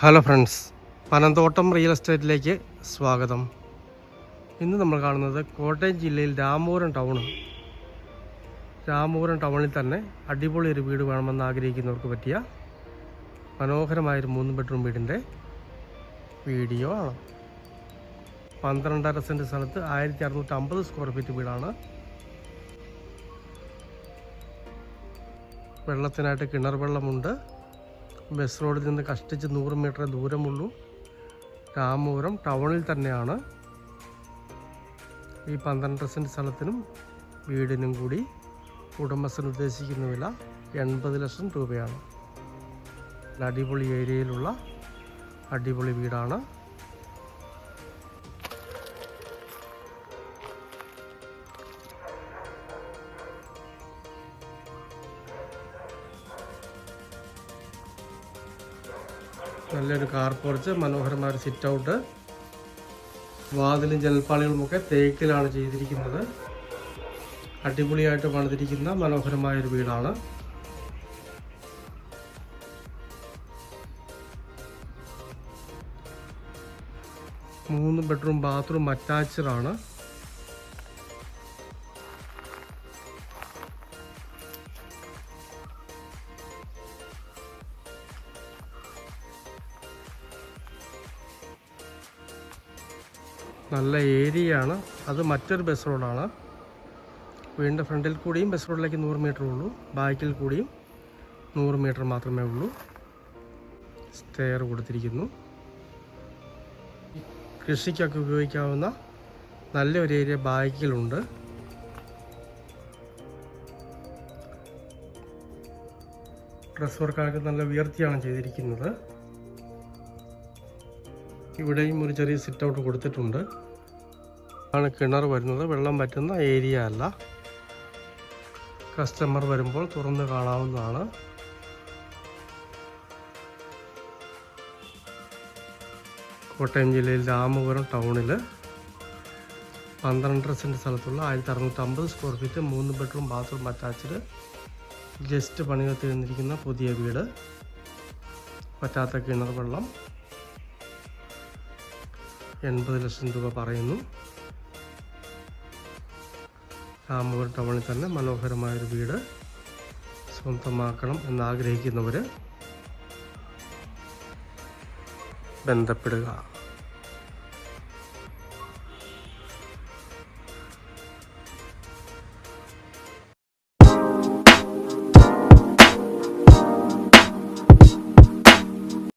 Hello friends Panamthottam real എസ്റ്റേറ്റിലേക്ക് സ്വാഗതം. ഇന്ന് നമ്മൾ കാണുന്നത് കോട്ടയം ജില്ലയിൽ രാമപുരം ടൗണ് രാമപുരം ടൗണിൽ തന്നെ അടിപൊളി ഒരു വീട് വേണമെന്ന് ആഗ്രഹിക്കുന്നവർക്ക് പറ്റിയ മനോഹരമായൊരു മൂന്ന് ബെഡ്റൂം വീടിന്റെ വീഡിയോ ആണ്. പന്ത്രണ്ടര സെന്റ് സ്ഥലത്ത് ആയിരത്തി അറുന്നൂറ്റി അമ്പത് സ്ക്വയർ ഫീറ്റ് വീടാണ്. വെള്ളത്തിനായിട്ട് കിണർ വെള്ളമുണ്ട്. ബസ് റോഡിൽ നിന്ന് കഷ്ടിച്ച് നൂറ് മീറ്റർ ദൂരമുള്ളൂ. രാമപുരം ടൗണിൽ തന്നെയാണ്. ഈ പന്ത്രണ്ട് സെന്റ് സ്ഥലത്തിനും വീടിനും കൂടി ഉടമസ്ഥൻ ഉദ്ദേശിക്കുന്ന വില എൺപത് ലക്ഷം രൂപയാണ്. അടിപൊളി ഏരിയയിലുള്ള അടിപൊളി വീടാണ്. നല്ലൊരു കാർ പോർച്ച് മനോഹരമായ ഒരു സിറ്റ് ഔട്ട് വാതിലും ജനൽപ്പാളികളുമൊക്കെ തേക്കിലാണ് ചെയ്തിരിക്കുന്നത്. അടിപൊളിയായിട്ട് പണിതിരിക്കുന്ന മനോഹരമായ ഒരു വീടാണ്. മൂന്ന് ബെഡ്റൂം ബാത്റൂം അറ്റാച്ച്ഡ് ആണ്. നല്ല ഏരിയയാണ്. അത് മറ്റൊരു ബസ് റോഡാണ് വീടിന്റെ ഫ്രണ്ടിൽ കൂടിയും ബസ് റോഡിലേക്ക് നൂറ് മീറ്റർ ഉള്ളൂ. ബാക്കിൽ കൂടിയും നൂറ് മീറ്റർ മാത്രമേ ഉള്ളൂ. സ്റ്റെയർ കൊടുത്തിരിക്കുന്നു. കൃഷിക്കൊക്കെ ഉപയോഗിക്കാവുന്ന നല്ലൊരു ഏരിയ ബാക്കിലുണ്ട് ഡ്രസ് വർക്കാക്കി നല്ല ഉയർത്തിയാണ് ചെയ്തിരിക്കുന്നത്. ഇവിടെയും ഒരു ചെറിയ സിറ്റ് ഔട്ട് കൊടുത്തിട്ടുണ്ട്. ആണ് കിണർ വരുന്നത്. വെള്ളം പറ്റുന്ന ഏരിയ അല്ല. കസ്റ്റമർ വരുമ്പോൾ തുറന്ന് കാണാവുന്നതാണ്. കോട്ടയം ജില്ലയിൽ രാമപുരം ടൗണിൽ പന്ത്രണ്ടര സെന്റ് സ്ഥലത്തുള്ള ആയിരത്തി അറുന്നൂറ്റമ്പത് സ്ക്വയർ ഫീറ്റ് മൂന്ന് ബെഡ്റൂം ബാത്റൂം അറ്റാച്ച്ഡ് ജസ്റ്റ് പണികൾ തീർന്നിരിക്കുന്ന പുതിയ വീട്. പറ്റാത്ത കിണർ വെള്ളം. എൺപത് ലക്ഷം രൂപ പറയുന്നു. രാമപുരം ടൗണിൽ തന്നെ മനോഹരമായൊരു വീട് സ്വന്തമാക്കണം എന്നാഗ്രഹിക്കുന്നവർ ബന്ധപ്പെടുക.